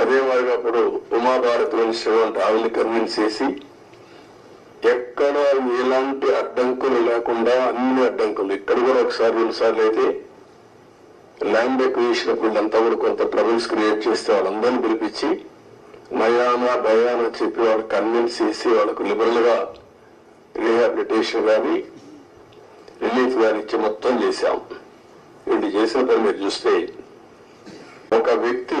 అదే మాదిరిగా అప్పుడు ఉమాభారతిలోని శివం అంటే కన్విన్స్ చేసి ఎక్కడ ఎలాంటి అడ్డంకులు లేకుండా అన్ని అడ్డంకులు ఇక్కడ కూడా ఒకసారి రెండుసార్లు అయితే ల్యాండ్ ఎక్విజిషన్ వీళ్ళంతా కూడా కొంత ట్రబుల్స్ క్రియేట్ చేస్తే వాళ్ళందరినీ పిలిపించి నయానా భయానా చెప్పి వాళ్ళు కన్విన్స్ చేసి వాళ్ళకు లిబరల్గా రీహాబిలిటేషన్ కానీ రిలీఫ్ కానీ ఇచ్చి మొత్తం చేశాం. వీళ్ళు చేసిన పని మీరు చూస్తే ఒక వ్యక్తి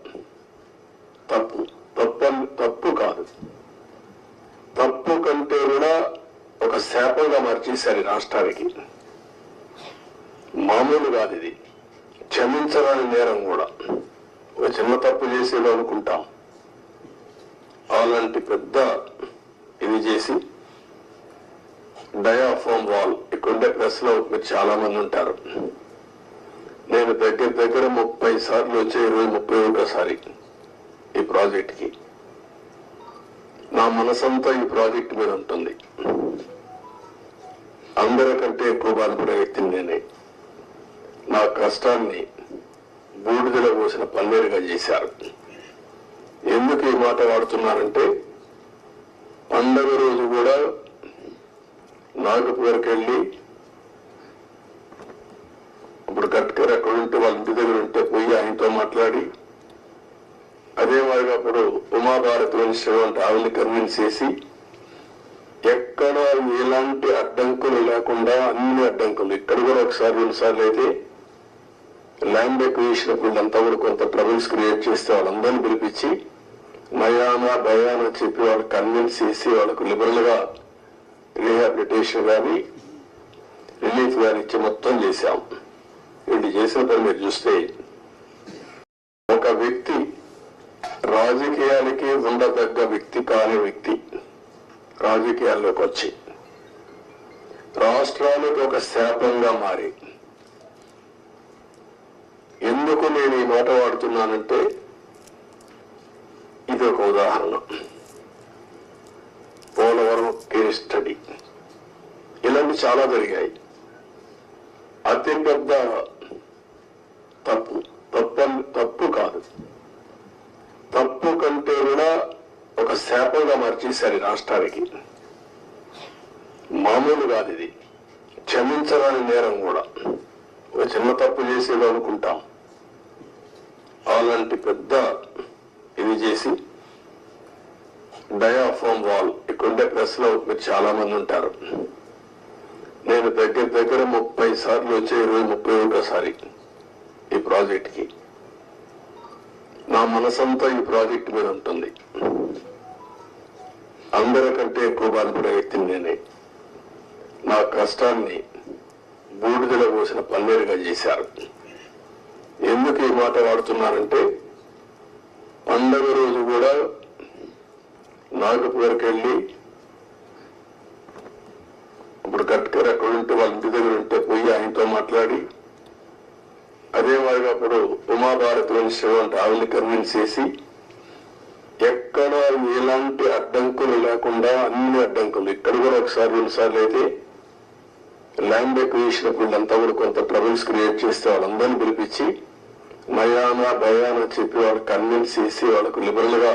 శాపంగా మార్చేశారు రాష్ట్రానికి. మామూలు కాదు ఇది. క్షమించరాని నేరం కూడా. ఒక చిన్న తప్పు చేసేది అనుకుంటాం. అలాంటి పెద్ద ఇది చేసి డయాఫామ్ వాల్. ఇక్కడుండే ప్రెస్లో మీరు చాలా మంది ఉంటారు. నేను దగ్గర దగ్గర ముప్పై సార్లు వచ్చే ఇరవై ముప్పై ఒకసారి ఈ ప్రాజెక్ట్కి. నా మనసంతా ఈ ప్రాజెక్ట్ మీద ఉంటుంది. అందరికంటే ఎక్కువ బాధపడే వ్యక్తిని నేనే. నా కష్టాన్ని బూడిదలో పోసిన పన్నీరుగా చేశారు. ఎందుకు ఈ మాట వాడుతున్నారంటే పండగ రోజు కూడా నాగపూర్కి వెళ్ళి ఇప్పుడు గట్కర్ అక్కడ ఉంటే వాళ్ళ ఇంటి దగ్గర ఉంటే పోయి ఆయనతో మాట్లాడి అదే మాదిరిగా అప్పుడు ఉమాభారతి వంశం అంటే ఆవిడని కన్విన్స్ చేసి ఎక్కడ ఎలాంటి అడ్డంకులు లేకుండా అన్ని అడ్డంకులు ఇక్కడ కూడా ఒకసారి రెండు సార్లు అయితే ల్యాండ్ ఎక్విజిషన్ వీళ్ళంతా కూడా కొంత ట్రబుల్స్ క్రియేట్ చేస్తే వాళ్ళందరినీ పిలిపించి నయానా భయానా చెప్పి వాళ్ళు కన్విన్స్ చేసి వాళ్ళకు లిబరల్గా రీహాబిలిటేషన్ కానీ రిలీఫ్ కానీ ఇచ్చి మొత్తం చేశాం. వీళ్ళు చేసిన పని మీరు చూస్తే ఒక వ్యక్తి రాజకీయాలకి ఉండదగ్గ వ్యక్తి కాని వ్యక్తి రాజకీయాల్లోకి వచ్చి. రాష్ట్రానికి ఒక శాపంగా మారి. ఎందుకు నేను ఈ మాట వాడుతున్నానంటే ఇది ఒక ఉదాహరణ. Polavaram case study. ఇలాంటి చాలా జరిగాయి. అతి పెద్ద తప్పు. తప్పు తప్పు కాదు. తప్పు కంటే కూడా మార్చేశారు రాష్ట్రానికి. మామూలు కాదు ఇది. క్షమించరాని నేరం కూడా. ఒక చిన్న తప్పు చేసేది అనుకుంటాం. అలాంటి పెద్ద ఇది చేసి డయాఫామ్ వాల్ ఇక్కడుండే ప్రెస్లో మీరు చాలా మంది ఉంటారు. నేను దగ్గర దగ్గర ముప్పై సార్లు వచ్చే ఇరవై ముప్పై ఒకసారి ఈ ప్రాజెక్ట్కి నా మనసంతా ఈ ప్రాజెక్ట్ మీద ఉంటుంది. అందరికంటే ఎక్కువ బాధపడే వ్యక్తిని నేనే. నా కష్టాన్ని బూడిదలో పోసిన పన్నీరుగా చేశారు. ఎందుకు ఈ మాట వాడుతున్నానంటే పండగ రోజు కూడా నాగపూర్కి వెళ్ళి ఇప్పుడు గట్కర్ అక్కడ ఉంటే వాళ్ళ ఇంటి దగ్గర ఉంటే పోయి ఆయనతో మాట్లాడి అదే మాదిరిగా అప్పుడు ఉమాభారతిలోని శివంటి ఆవిని కన్విన్స్ చేసి ఎక్కడ ఎలాంటి అడ్డంకులు లేకుండా అన్ని అడ్డంకులు. ఇక్కడ కూడా ఒకసారి రెండుసార్లు అయితే ల్యాండ్ ఎక్విజిషన్ అప్పుడు వీళ్ళంతా కూడా కొంత ట్రబుల్స్ క్రియేట్ చేస్తే వాళ్ళందరినీ పిలిపించి నయానా భయానా చెప్పి వాళ్ళు కన్విన్స్ చేసి వాళ్ళకు లిబరల్గా